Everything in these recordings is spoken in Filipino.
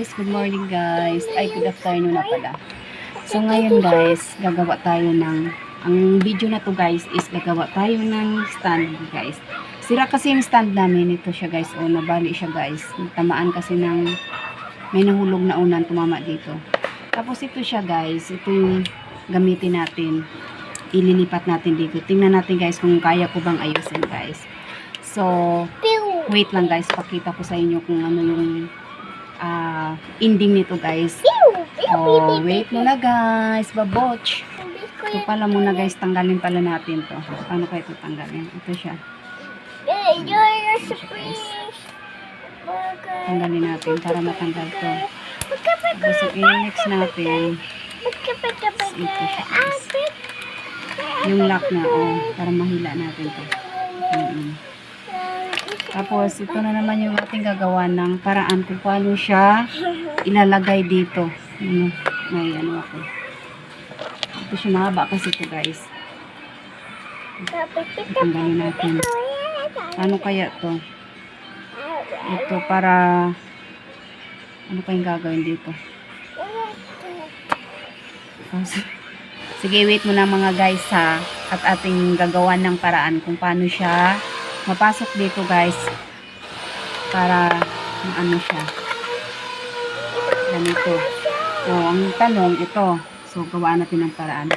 guys, good morning guys. Ay, good afternoon na pala. So ngayon guys, gagawa tayo ng ang video na to guys is gagawa tayo ng stand guys. Sira kasi yung stand namin ito siya guys. O nabali siya guys. Tamaan kasi ng may nahulog na unan tumama dito. Tapos ito siya guys. Ito yung gamitin natin. Ililipat natin dito. Tingnan natin guys kung kaya ko bang ayusin guys. So, wait lang guys. Pakita ko sa inyo kung ano yung ah, ending nito guys. Oh, wait muna guys. Baboch. Ito pala muna guys. Tanggalin pala natin to. Paano kaya ito tanggalin? Ito siya. You're a surprise. Tanggalin natin para matanggal to. Tapos ang i-next natin ito siya guys. Yung lock na oh. Para mahila natin to. Mm-mm. Tapos, ito na naman yung ating gagawa ng paraan kung paano siya ilalagay dito. Ano, may ano ako. Ito siya mahaba kasi ito guys. Tanggalin natin. Ano kaya to? Ito para ano kayong gagawin dito? Sige, wait mo na mga guys ha. At ating gagawan ng paraan kung paano siya mapasok dito guys. Para ano siya. Ganito. O, ang tanong ito. So, gawa natin ng paraan.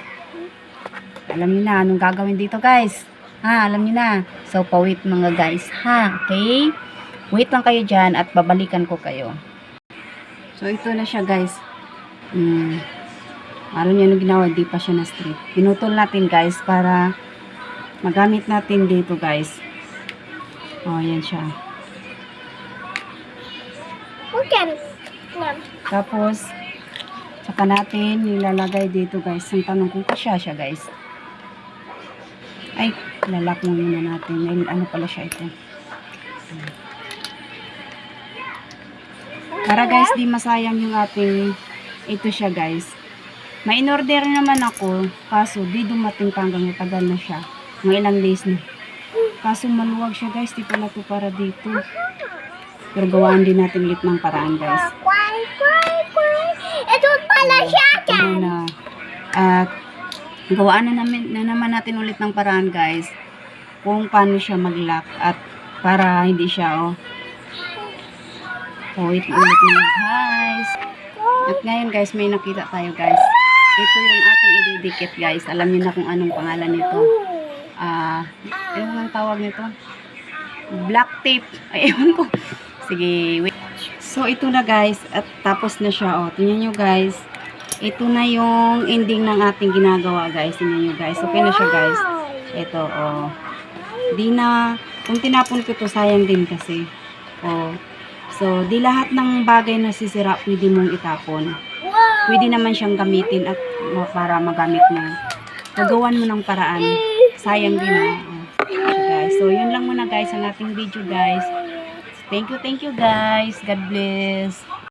Alam niyo na anong gagawin dito guys. Ha, alam niyo na. So, pawait mga guys ha. Okay? Wait lang kayo dyan at babalikan ko kayo. So, ito na siya guys. Hmm. Alam niyo ano ginawa, di pa siya na straight. Pinutol natin guys para magamit natin dito guys. Oh, yan siya. Tapos, saka natin nilalagay dito guys. Ang tanong kung kasya siya guys. Ay, lalak mo muna natin. May ano pala siya ito. Para guys, di masayang yung ating ito siya guys. May in-order naman ako, kaso di dumating pa hanggang matagal na siya. Mga ilang days na. Kaso maluwag siya guys, di pala to para dito. Pero gawaan din natin ulit ng paraan guys. Ito pala siya Ito na. At gawaan na, namin, na naman natin ulit ng paraan guys. Kung paano siya mag-lock at para hindi siya oh. Oh, wait ulit na guys. At ngayon guys, may nakita tayo guys. Ito yung ating ididikit guys. Alam niyo na kung anong pangalan nito. Ah, ano ang tawag nito? Black tape. Ay, ewan ko. Sige, wait. So, ito na guys. At tapos na siya. Oh, tingnan nyo guys. Ito na yung ending ng ating ginagawa guys. Tingnan nyo guys. Okay na siya guys. Ito, oh. Di na, kung tinapon ko to, sayang din kasi. Oh. So, di lahat ng bagay na sisira pwede mong itapon. Pwede naman siyang gamitin at para magamit mo. Gagawan mo ng paraan. Sayang din ah. Oh. So, guys. So, yun lang muna guys ang ating video guys. Thank you, thank you guys. God bless.